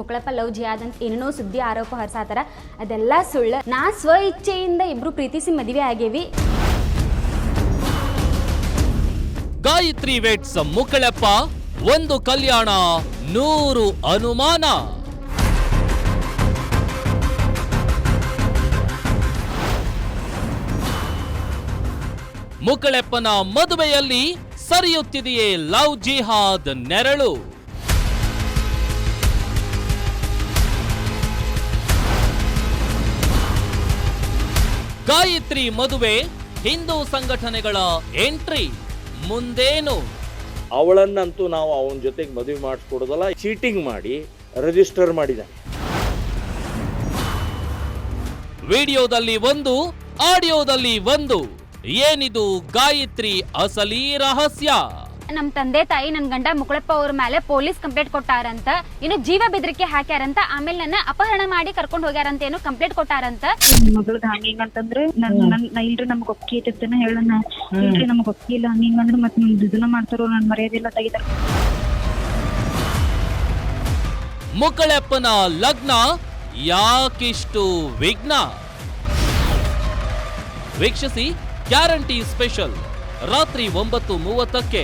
ಮುಕ್ಕಳಪ್ಪ love ಜಿಯಾದ್ ಅಂತ ಏನೇನೋ ಸುದ್ದಿ ಆರೋಪ ಹೊರಸಾತಾರ. ಅದೆಲ್ಲ ಸುಳ್ಳು. ನಾ ಸ್ವ ಇಚ್ಛೆಯಿಂದ ಇಬ್ರು ಪ್ರೀತಿಸಿ ಮದುವೆ ಆಗೇವಿ. ಗಾಯತ್ರಿ ವೇಟ್ಸ್ ಮುಕ್ಕಳಪ್ಪ ಒಂದು ಕಲ್ಯಾಣ, ನೂರು ಅನುಮಾನ. ಮುಕ್ಕಳೆಪ್ಪನ ಮದುವೆಯಲ್ಲಿ ಸರಿಯುತ್ತಿದೆಯೇ ಲವ್ ಜಿಹಾದ್ ನೆರಳು. ಗಾಯತ್ರಿ ಮದುವೆ ಹಿಂದೂ ಸಂಘಟನೆಗಳ ಎಂಟ್ರಿ ಮುಂದೇನು? ಅವಳನ್ನಂತೂ ನಾವು ಅವನ ಜೊತೆಗೆ ಮದುವೆ ಮಾಡಿಸ್ಕೊಡೋದಲ್ಲ ಚೀಟಿಂಗ್ ಮಾಡಿ ರಿಜಿಸ್ಟರ್ ಮಾಡಿದ್ದಾನೆ. ವಿಡಿಯೋದಲ್ಲಿ ಒಂದು ಆಡಿಯೋದಲ್ಲಿ ಒಂದು. ಏನಿದು ಗಾಯತ್ರಿ ಅಸಲಿ ರಹಸ್ಯ? ನಮ್ಮ ತಂದೆ ತಾಯಿ ನನ್ನ ಗಂಡ ಮುಕುಳಪ್ಪ ಅವ್ರ ಮೇಲೆ ಪೊಲೀಸ್ ಕಂಪ್ಲೇಂಟ್ ಕೊಟ್ಟಾರಂತ ಇನ್ನು ಜೀವ ಬೆದರಿಕೆ ಹಾಕ್ಯಾರಂತ ಆಮೇಲೆ ನನ್ನ ಅಪಹರಣ ಮಾಡಿ ಕರ್ಕೊಂಡು ಹೋಗ್ಯಾರಂತ ಏನು ಕಂಪ್ಲೇಂಟ್ ಕೊಟ್ಟಾರಂತ. ಮಗಳದ್ ಹಂಗಿಂಗ್ ಹಿಂಗ ಅಂತಂದ್ರೆ ನನ್ ನನ್ ನಾ ಇಲ್ರಿ ನಮ್ಗ್ ಒಪ್ಪಿಗೆ ಐತಿರ್ತೇನೆ ಹೇಳಣ್ಣ ಇಲ್ರಿ ನಮ್ಗ್ ಒಪ್ಪಿಗೆ ಇಲ್ಲ ಹಂಗ ಮತ್ತೆ ಮತ್ ನಿಮ್ದು ಇದನ್ನ ಮಾಡ್ತಾರೋ ನನ್ ಮರ್ಯಾದೆಲ್ಲ ತೆಗಿತಾರ. ಮುಕಳಪ್ಪನ ಲಗ್ನ ಯಾಕಿಷ್ಟು ವಿಘ್ನ? ವೀಕ್ಷಿಸಿ ಗ್ಯಾರಂಟಿ ಸ್ಪೆಷಲ್ ರಾತ್ರಿ ಒಂಬತ್ತು ಮೂವತ್ತಕ್ಕೆ.